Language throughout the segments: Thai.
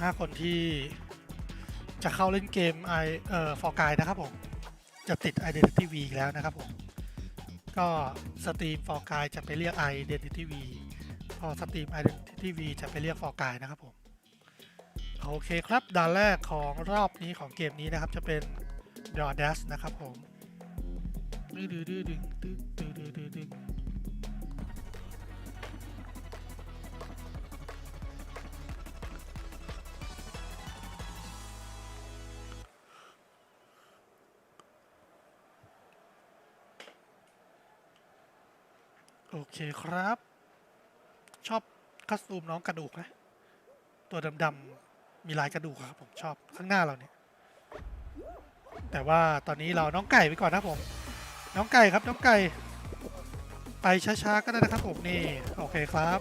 15 คนที่จะเข้าเล่นเกมไอเอ่อฟอร์กายนะครับผม จะติด Identity V อีกแล้วนะครับผม ก็สตรีมฟอร์กายจะไปเรียก Identity V พอสตรีม Identity V จะไปเรียกฟอร์กายนะครับผม โอเคครับด่านแรกของรอบนี้ของเกมนี้นะครับ จะเป็น d o r d a s นะครับผมดื้อดื้อดื้อดึงดื้อดื้อดื้อดื้อดึง โอเคครับ ชอบคัสตูมน้องกระดูกนะ ตัวดำๆมีลายกระดูกครับผมชอบข้างหน้าเราเนี่ย แต่ว่าตอนนี้เราน้องไก่ไปก่อนนะผม น้องไก่ครับน้องไก่ ไปช้าๆก็ได้นะครับผมนี่โอเคครับ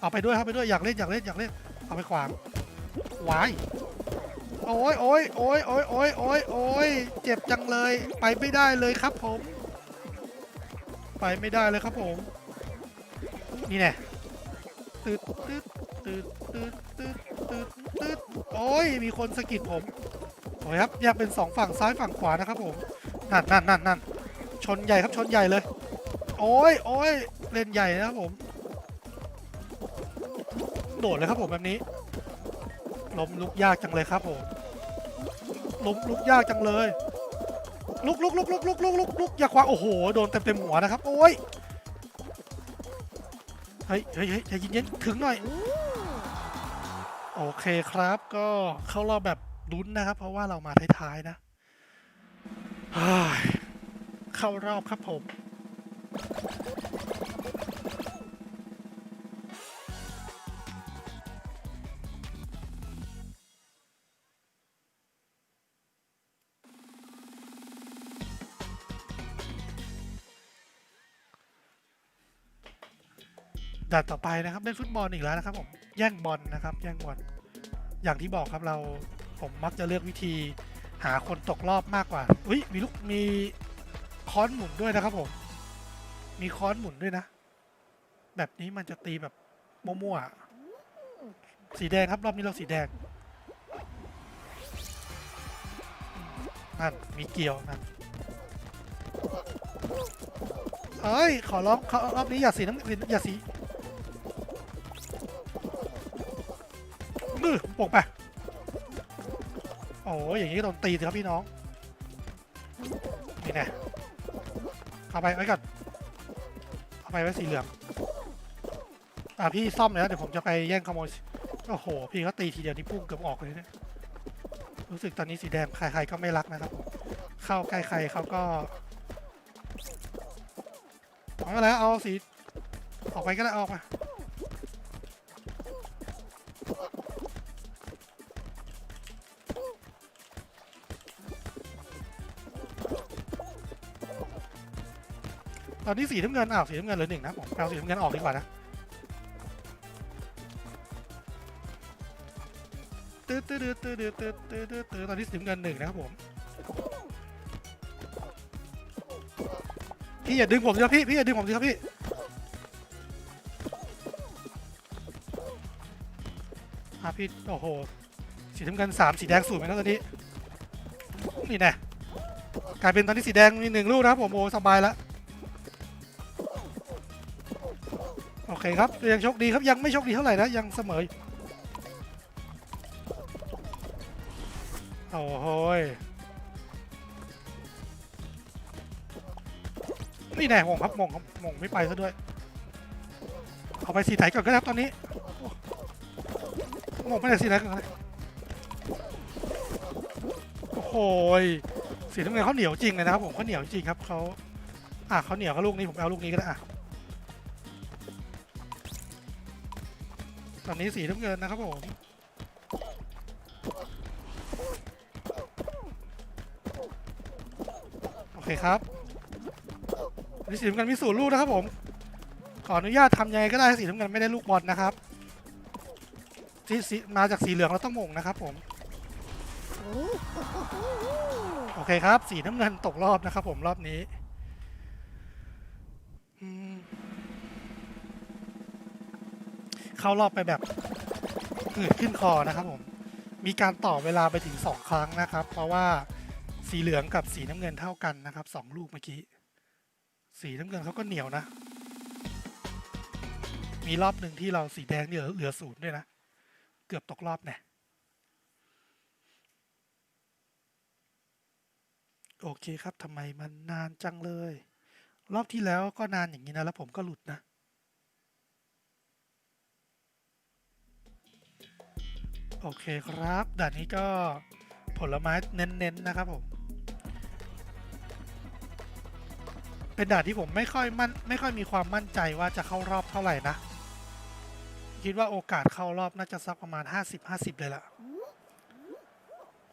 เอาไปด้วยครับไปด้วยอยากเล่นอยากเล่นอยากเล่นเอาไปขวางวายโอ้ยโอ้ยโอ้ยโอ้ยโอ้ยโอ้ยโอ้ยเจ็บจังเลย ไปไม่ได้เลยครับผม ไปไม่ได้เลยครับผม นี่แน่ตืดตืดตืดตืดตืดตืดตืดโอ้ย มีคนสะกิดผมโอ้ยครับแยกเป็นสองฝั่งซ้ายฝั่งขวานะครับผมนั่นนั่นนั่นนั่นชนใหญ่ครับชนใหญ่เลย โอ้ยโอ้ยเล่นใหญ่นะครับผม โดดเลยครับผมแบบนี้ล้มลุกยากจังเลยครับผมล้มลุกยากจังเลย ลุกลุกลุกลุกลุกลุกลุกลุกอย่าคว้าโอ้โหโดนเต็มเต็มหัวนะครับโอ้ยเฮ้ยเฮ้ยเฮ้ยใจเย็นๆถึงหน่อยโอเคครับก็เข้ารอบแบบลุ้นนะครับ เพราะว่าเรามาท้ายๆนะเข้ารอบครับผม ด่านต่อไปนะครับเล่นฟุตบอลอีกแล้วนะครับผมแย่งบอลนะครับ แย่งบอลอย่างที่บอกครับเราผมมักจะเลือกวิธีหาคนตกรอบมากกว่าอุ้ยมีลูกมีค้อนหมุนด้วยนะครับผม มีค้อนหมุนด้วยนะ แบบนี้มันจะตีแบบมั่วๆสีแดงครับรอบนี้เราสีแดงนั่นมีเกี่ยวนั่นเอ้ยขอร้องรอบนี้อย่าสีน้ำอย่าสี มือป่งไปโอ้ยอย่างนี้ก็โดนตีสิครับพี่น้อง นี่แน่เอาไปไว้ก่อน เอาไปไว้สีเหลือง อะพี่ซ่อมเลยนะเดี๋ยวผมจะไปแย่งขโมย โอ้โห พี่เขาตีทีเดียวนี่พุ่งเกือบออกเลยเนี่ย รู้สึกตอนนี้สีแดงใครๆก็ไม่รักนะครับผมเข้าใกล้ใครเขาก็เอาไปแล้วเอาสีออกไปก็ได้อออกมา ตอนนี้สีน้ำเงินอ้าวสีน้ำเงินเหลือหนึ่งนะผมเอาสีน้ำเงินออกดีกว่านะตื้อตื้อตื้อตื้อตื้อตื้อตื้อตื้อตอนนี้สีน้ำเงินหนึ่งนะครับผมพี่อย่าดึงผมสิครับพี่พี่อย่าดึงผมสิครับพี่อะพี่โอ้โหสีน้ำเงินสามสีแดงสูงไหมนะตอนนี้นี่แน่กลายเป็นตอนนี้สีแดงมีหนึ่งลูกนะครับผมโอ้สบายแล้ว เคครับ ยังโชคดีครับ ยังไม่โชคดีเท่าไหร่นะ ยังเสมอโอ้โหยนี่แน่มงครับมงครับมงไม่ไปซะด้วย เอาไปสีไหนก่อนก็ได้ครับตอนนี้มงไปไหนสีไหนก่อนก็ได้โอ้โหยสีน้ำเงินเขาเหนียวจริงเลยนะครับผมเขาเหนียวจริงครับเขาอะเขาเหนียวเขาลูกนี้ผมเอาลูกนี้ก็ได้อะ นี้สีน้ำเงินนะครับผมโอเคครับอันนี้สีน้ำเงินมีศูนย์ลูกนะครับผม ขออนุญาตทำยังไงก็ได้สีน้ำเงินไม่ได้ลูกบอลนะครับที่สีมาจากสีเหลืองเราต้องมงนะครับผมโอเคครับ สีน้ำเงินตกรอบนะครับผมรอบนี้ เข้ารอบไปแบบเกิดขึ้นคอนะครับผม มีการต่อเวลาไปถึงสองครั้งนะครับ เพราะว่าสีเหลืองกับสีน้ำเงินเท่ากันนะครับสองลูกเมื่อกี้ สีน้ำเงินเขาก็เหนียวนะ มีรอบหนึ่งที่เราสีแดงเหลือเหลือศูนย์ด้วยนะ เกือบตกรอบเนี่ยโอเคครับทำไมมันนานจังเลย รอบที่แล้วก็นานอย่างนี้นะ แล้วผมก็หลุดนะ โอเคครับด่านนี้ก็ผลไม้เน้นๆนะครับผม เป็นด่านที่ผมไม่ค่อยมั่นไม่ค่อยมีความมั่นใจว่าจะเข้ารอบเท่าไหร่นะ คิดว่าโอกาสเข้ารอบน่าจะสักประมาณ 50-50 เลยล่ะ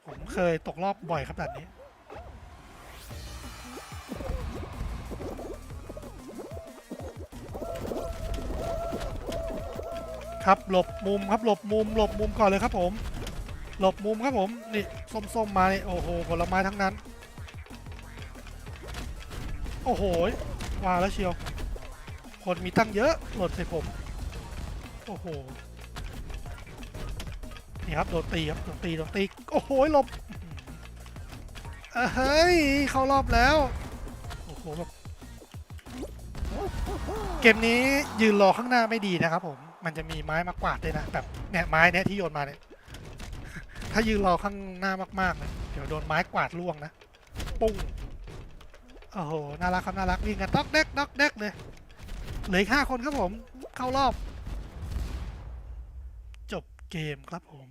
ผมเคยตกรอบบ่อยครับด่านนี้ ครับ หลบมุมครับ หลบมุม หลบมุมก่อนเลยครับผม หลบมุมครับผม นี่ส้มๆมาเนี่โอ้โห ผลไม้ทั้งนั้น โอ้โหว่าแล้วเชียว คนมีตั้งเยอะ หล่นใส่ผม โอ้โห นี่ครับ โดนตีครับ โดนตี โดนตี โอ้โห หลบเฮ้ย เข้ารอบแล้ว โอ้โหแบบเกมนี้ยืนรอข้างหน้าไม่ดีนะครับผม มันจะมีไม้มากวาดด้วยนะแบบเนี่ยไม้เนี่ยที่โยนมาเนี่ย ถ้ายืนรอข้างหน้ามากๆเนี่ยเดี๋ยวโดนไม้กวาดล่วงนะ ปุ้งโอ้โหน่ารักครับน่ารักวิ่งกันดอกเด็กด็อกเด็กเลยเหลือห้าคนครับผม เข้ารอบ จบเกมครับผม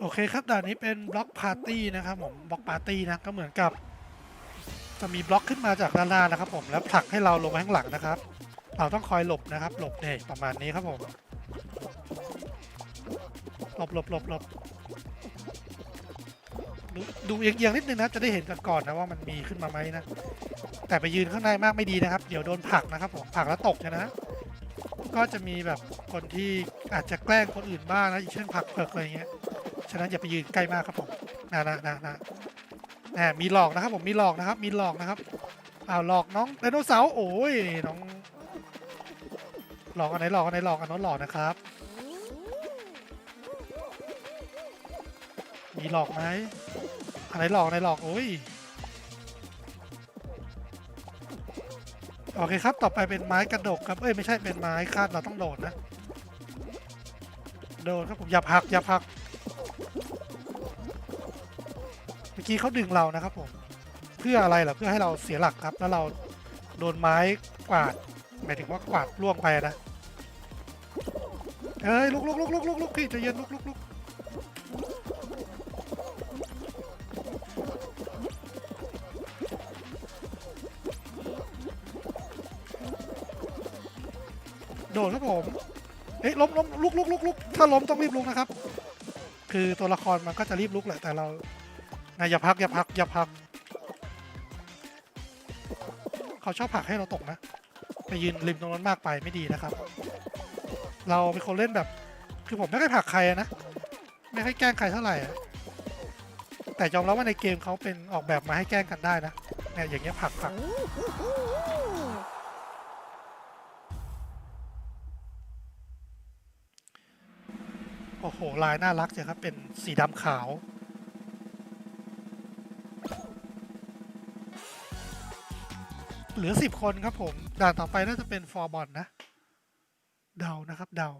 โอเคครับด่านนี้เป็นบล็อกปาร์ตี้นะครับผมบล็อกปาร์ตี้นะก็เหมือนกับ จะมีบล็อกขึ้นมาจากด้านหน้านะครับ ผมแล้วผลักให้เราลงข้างหลังนะครับ เราต้องคอยหลบนะครับ หลบเนี่ยประมาณนี้ครับผมหลบหลบหลบหลบดูเอียงๆนิดนึงนะจะได้เห็นกันก่อนนะว่ามันมีขึ้นมาไหมนะแต่ไปยืนข้างในมากไม่ดีนะครับ เดี๋ยวโดนผลักนะครับผมผลักแล้วตกนะก็จะมีแบบคนที่อาจจะแกล้งคนอื่นบ้างนะอย่างเช่นผลักเพิกอะไรเงี้ย ฉะนั้นอย่าไปยืนใกล้มากครับผมนะนะนะนะแหมมีหลอกนะครับผมมีหลอกนะครับ มีหลอกนะครับอ้าวหลอกน้องไดโนเสาร์โอ้ยน้อง หลอกอันไหนหลอกอันไหนหลอกอันนั้นหลอกนะครับ มีหลอกไหมอันไหนหลอกอันไหนหลอกโอ้ยโอเคครับ ต่อไปเป็นไม้กระดกครับ เอ้ยไม่ใช่เป็นไม้คาดเราต้องโดดนะ โดดครับผมอย่าพักอย่าพักี้เขาดึงเรานะครับผม เพื่ออะไรเหรอเพื่อให้เราเสียหลักครับ แล้วเราโดนไม้กวาดหมายถึงว่ากวาดล่วงไปนะเอ้ยลุกลุกลุกลุกลุกลุกพี่ใจะเย็นลุกลุกลุกโดดครับผมเฮ้ยล้มล้มลุกลุกลุกลุกถ้าล้มต้องรีบลุกนะครับ คือตัวละครมันก็จะรีบลุกแหละแต่เรา นะอย่าพักอย่าพักอย่าพัก เขาชอบผลักให้เราตกนะ ไปยืนริมตรงนั้นมากไปไม่ดีนะครับ เราเป็นคนเล่นแบบ คือผมไม่ค่อยผลักใครนะ ไม่ค่อยแกล้งใครเท่าไหร่แต่ยอมรับว่าในเกมเขาเป็นออกแบบมาให้แกล้งกันได้นะเนี่ยอย่างเงี้ยผลักผลักโอ้โหลายน่ารักจังครับเป็นสีดำขาว เหลือสิบคนครับผมด่านต่อไปน่าจะเป็นฟอร์บอลนะ เดานะครับเดา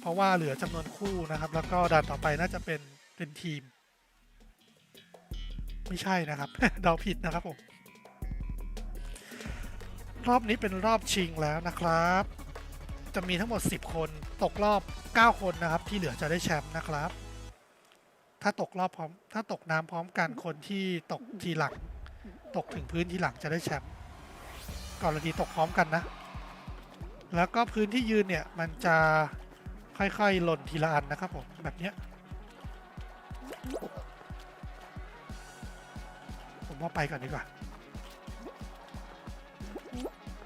เพราะว่าเหลือจำนวนคู่นะครับ แล้วก็ด่านต่อไปน่าจะเป็นเป็นทีม ไม่ใช่นะครับ เดาผิดนะครับผมรอบนี้เป็นรอบชิงแล้วนะครับ จะมีทั้งหมด 10 คนตกรอบ 9 คนนะครับ ที่เหลือจะได้แชมป์นะครับ ถ้าตกรอบพร้อม ถ้าตกน้ำพร้อมกันคนที่ตกทีหลัง ตกถึงพื้นทีหลังจะได้แชมป์ ก่อนรณีตกพร้อมกันนะ แล้วก็พื้นที่ยืนเนี่ยมันจะค่อยๆหล่นทีละอันนะครับผมแบบเนี้ยผมว่าไปก่อนดีกว่า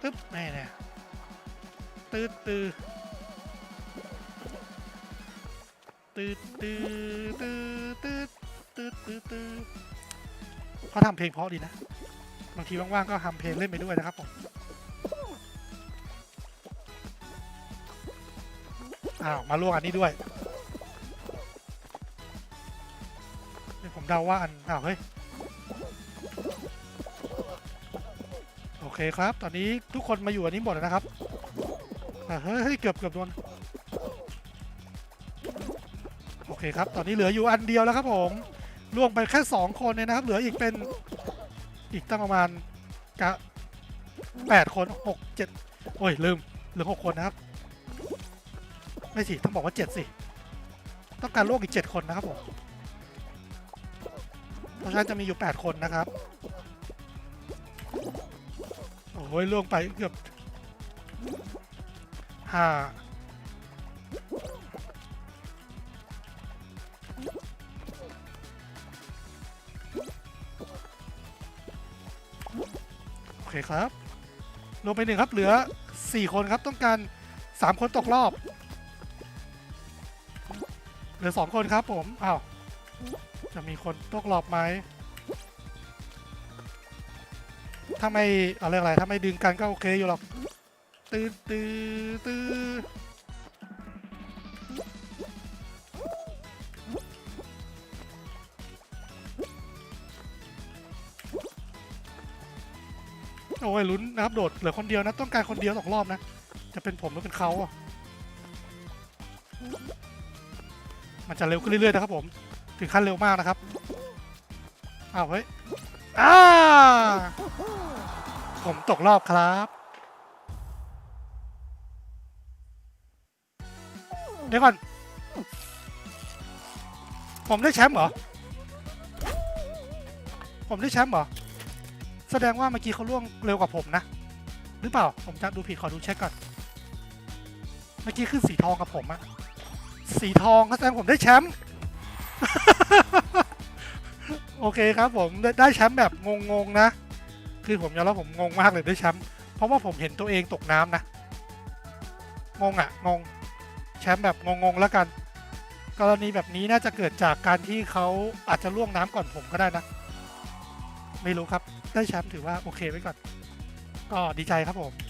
ตึ๊บแม่เนี่ยตืดตืดตืดตืดตืดตืดตืดตืดตืดเขาทำเพลงเพราะดีนะบางทีว่างๆก็ทำเพลงเล่นไปด้วยนะครับผม อ้าวมาลวกอันนี้ด้วยผมเดาว่าอันอ้าวเฮ้ยโอเคครับ ตอนนี้ทุกคนมาอยู่อันนี้หมดแล้วนะครับอ่าเฮ้ยเฮ้ยเกือบเกือบโดนโอเคครับ ตอนนี้เหลืออยู่อันเดียวแล้วครับผมล่วงไปแค่สองคนเนี่ยนะครับ เหลืออีกเป็นอีกตั้งประมาณกะแปดคนหกเจ็ดโอ้ยลืมเหลือหกคนนะครับ ไม่สิ ต้องบอกว่าเจ็ดสิ ต้องการล่วงอีกเจ็ดคนนะครับผม เพราะฉะนั้นจะมีอยู่แปดคนนะครับ โอ้ยล่วงไปเกือบห้าโอเคครับ ลงไปหนึ่งครับ เหลือ 4 คนครับ ต้องการ 3 คนตกรอบ เหลือ2คนครับผมอ้าวจะมีคนตกรอบไหมถ้าไม่อะไรอะไรถ้าไม่ดึงกันก็โอเคอยู่หรอกตื้อตื้อตื้อโอ้ยลุ้นนะครับโดดเหลือคนเดียวนะต้องการคนเดียวตกรอบนะ จะเป็นผมหรือเป็นเขาอะ มันจะเร็วขึ้นเรื่อยๆนะครับผม ถึงขั้นเร็วมากนะครับอ้าวเฮ้ยอ้าผมตกรอบครับ เดี๋ยวก่อน ผมได้แชมป์เหรอ ผมได้แชมป์เหรอ แสดงว่าเมื่อกี้เขาล่วงเร็วกว่าผมนะ หรือเปล่า ผมจะดูผิดขอดูเช็คก่อน เมื่อกี้คือสีทองกับผมอะ สีทองก็แสดงผมได้แชมป์ โอเคครับผมได้ได้แชมป์แบบงงๆนะ คือผมยอมรับผมงงมากเลยได้แชมป์ เพราะว่าผมเห็นตัวเองตกน้ำนะ งงอะงง แชมป์แบบงงๆแล้วกัน กรณีแบบนี้น่าจะเกิดจากการที่เขาอาจจะล่วงน้ำก่อนผมก็ได้นะ ไม่รู้ครับ ได้แชมป์ถือว่าโอเคไว้ก่อน ก็ดีใจครับผม